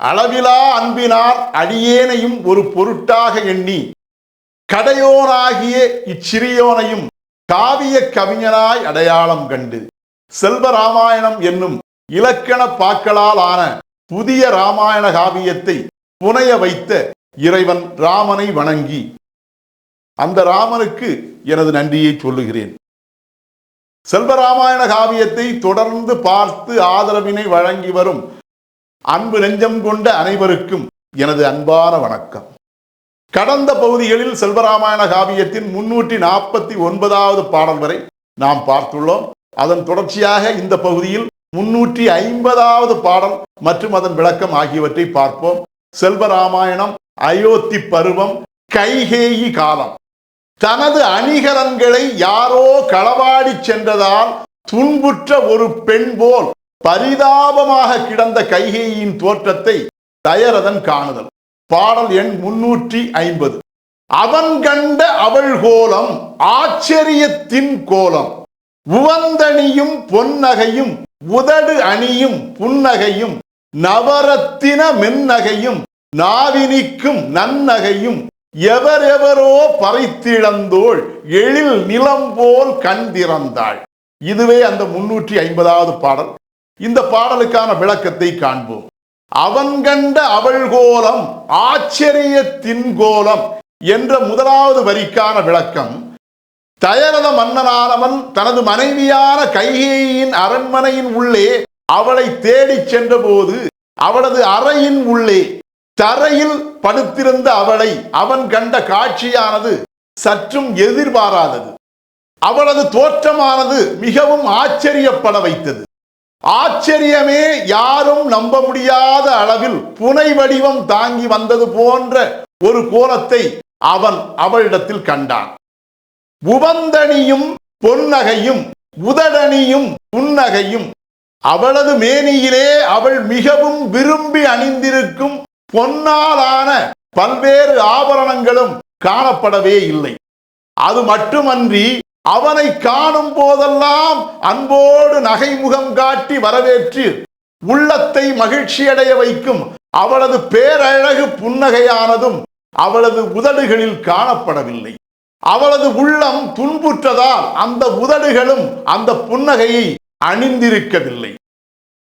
அளவிலா அன்பினார் அடியேனையும் ஒரு பொருட்டாக எண்ணி கடையோனாகிய இச்சிறியோனையும் காவிய கவிஞனாய் அடையாளம் கண்டு செல்வ ராமாயணம் என்னும் இலக்கண பாக்களால் ஆன புதிய ராமாயண காவியத்தை புனைய வைத்த இறைவன் ராமனை வணங்கி அந்த ராமனுக்கு எனது நன்றியை சொல்லுகிறேன். செல்வராமாயண காவியத்தை தொடர்ந்து பார்த்து ஆதரவினை வழங்கி வரும் அன்பு நெஞ்சம் கொண்ட அனைவருக்கும் எனது அன்பான வணக்கம். கடந்த பகுதிகளில் செல்வராமாயண காவியத்தின் முன்னூற்றி நாற்பத்தி ஒன்பதாவது பாடல் வரை நாம் பார்த்துள்ளோம். அதன் தொடர்ச்சியாக இந்த பகுதியில் முன்னூற்றி ஐம்பதாவது பாடல் மற்றும் அதன் விளக்கம் ஆகியவற்றை பார்ப்போம். செல்வராமாயணம் அயோத்தி பருவம் கைகேயி காலம். தனது அணிகலன்களை யாரோ களவாடி சென்றதால் துன்புற்ற ஒரு பெண் போல் பரிதாபமாக கிடந்த கைகேயின் தோற்றத்தை தயரதன் காணுதல். பாடல் எண் முன்னூற்றி ஐம்பது. அவன் கண்ட அவள் கோலம் ஆச்சரியத்தின் கோலம். உவந்தணியும் பொன்னகையும் உதடு அணியும் புன்னகையும் நவரத்தின மென்னகையும் நாவினிக்கும் நன்னகையும் எவரெவரோ பறைத்திழந்தோள் எழில் நிலம் போல் கண் திறந்தாள். இதுவே அந்த முன்னூற்றி ஐம்பதாவது பாடல். இந்த பாடலுக்கான விளக்கத்தை காண்போம். அவன் கண்ட அவள் கோலம் ஆச்சரியத்தின் கோலம் என்ற முதலாவது வரிக்கான விளக்கம் தயரத மன்னனானவன் தனது மனைவியான கைகேயின் அரண்மனையின் உள்ளே அவளை தேடிச் சென்றபோது அவளது அறையின் உள்ளே தரையில் படுத்திருந்த அவளை அவன் கண்ட காட்சியானது சற்றும் எதிர்பாராதது. அவளது தோற்றமானது மிகவும் ஆச்சரியப்பட வைத்தது. ஆச்சரியமே யாரும் நம்ப முடியாத அளவில் புனை வடிவம் தாங்கி வந்தது போன்ற ஒரு கோலத்தை அவன் அவளிடத்தில் கண்டான். உவந்தணியும் பொன்னகையும் உதடணியும் புன்னகையும் அவளது மேனியிலே அவள் மிகவும் விரும்பி அணிந்திருக்கும் பொன்னாலான பல்வேறு ஆபரணங்களும் காணப்படவே இல்லை. அது மட்டுமன்றி அவனை காணும் போதெல்லாம் அன்போடு நகைமுகம் காட்டி வரவேற்று உள்ளத்தை மகிழ்ச்சியடைய வைக்கும். அவளது பேரழகு புன்னகையானதும் அவளது உதடுகளில் காணப்படவில்லை. அவளது உள்ளம் துன்புற்றதால் அந்த உதடுகளும் அந்த புன்னகையை அணிந்திருக்கவில்லை.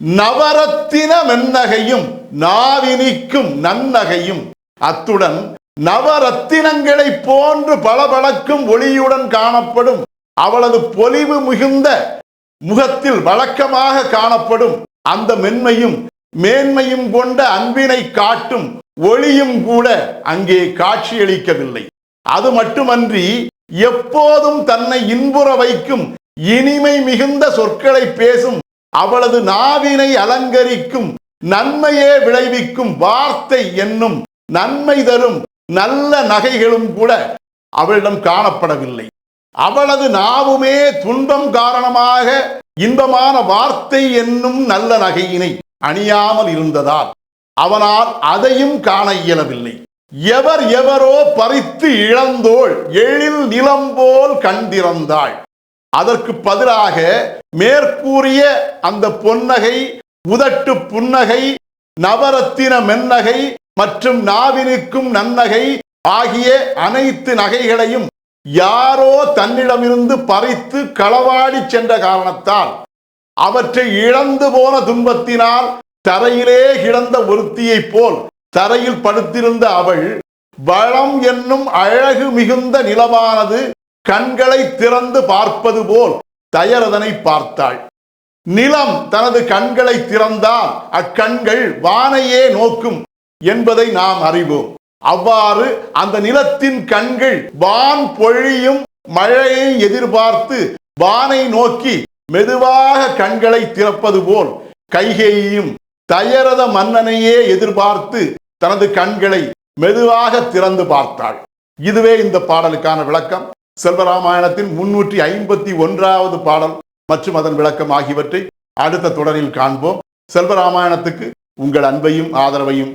நவரத்தின மென்னகையும் நாவினிக்கும் நன்னகையும் அத்துடன் நவரத்தினங்களை போன்று பளபளக்கும் ஒளியுடன் காணப்படும் அவளது பொலிவு மிகுந்த முகத்தில் வழக்கமாக காணப்படும் அந்த மென்மையும் மேன்மையும் கொண்ட அன்பினை காட்டும் ஒளியும் கூட அங்கே காட்சியளிக்கவில்லை. அது மட்டுமன்றி எப்போதும் தன்னை இன்புற வைக்கும் இனிமை மிகுந்த சொற்களை பேசும் அவளது நாவினை அலங்கரிக்கும் நன்மையே விளைவிக்கும் வார்த்தை என்னும் நன்மை தரும் நல்ல நகைகளும் கூட அவளிடம் காணப்படவில்லை. அவளது நாவுமே துன்பம் காரணமாக இன்பமான வார்த்தை என்னும் நல்ல நகையினை அணியாமல் இருந்ததால் அவனால் அதையும் காண இயலவில்லை. எவர் எவரோ பறித்து இழந்தோள் எழில் நிலம் போல் கண்டிறந்தாள் அதற்கு பதிலாக மேற்கூறிய அந்த பொன்னகை உதட்டு புன்னகை நவரத்தின மென்னகை மற்றும் நாவினுக்கும் நன்னகை ஆகிய அனைத்து நகைகளையும் யாரோ தன்னிடமிருந்து பறித்து களவாடி சென்ற காரணத்தால் அவற்றை இழந்து போன துன்பத்தினால் தரையிலே கிடந்த ஒருத்தியைப் போல் தரையில் படுத்திருந்த அவள் வளம் என்னும் அழகு மிகுந்த நிலமானது கண்களை திறந்து பார்ப்பது போல் தயரதனை பார்த்தாள். நிலம் தனது கண்களை திறந்தால் அக்கண்கள் வானையே நோக்கும் என்பதை நாம் அறிவோம். அவ்வாறு அந்த நிலத்தின் கண்கள் வான் பொழியும் மழையை எதிர்பார்த்து வானை நோக்கி மெதுவாக கண்களை திறப்பது போல் கைகேயும் தயரத மன்னனையே எதிர்பார்த்து தனது கண்களை மெதுவாக திறந்து பார்த்தாள். இதுவே இந்த பாடலுக்கான விளக்கம். செல்வராமாயணத்தின் முன்னூற்றி ஐம்பத்தி ஒன்றாவது பாடல் மற்றும் அதன் விளக்கம் ஆகியவற்றை அடுத்த தொடரில் காண்போம். செல்வராமாயணத்துக்கு உங்கள் அன்பையும் ஆதரவையும்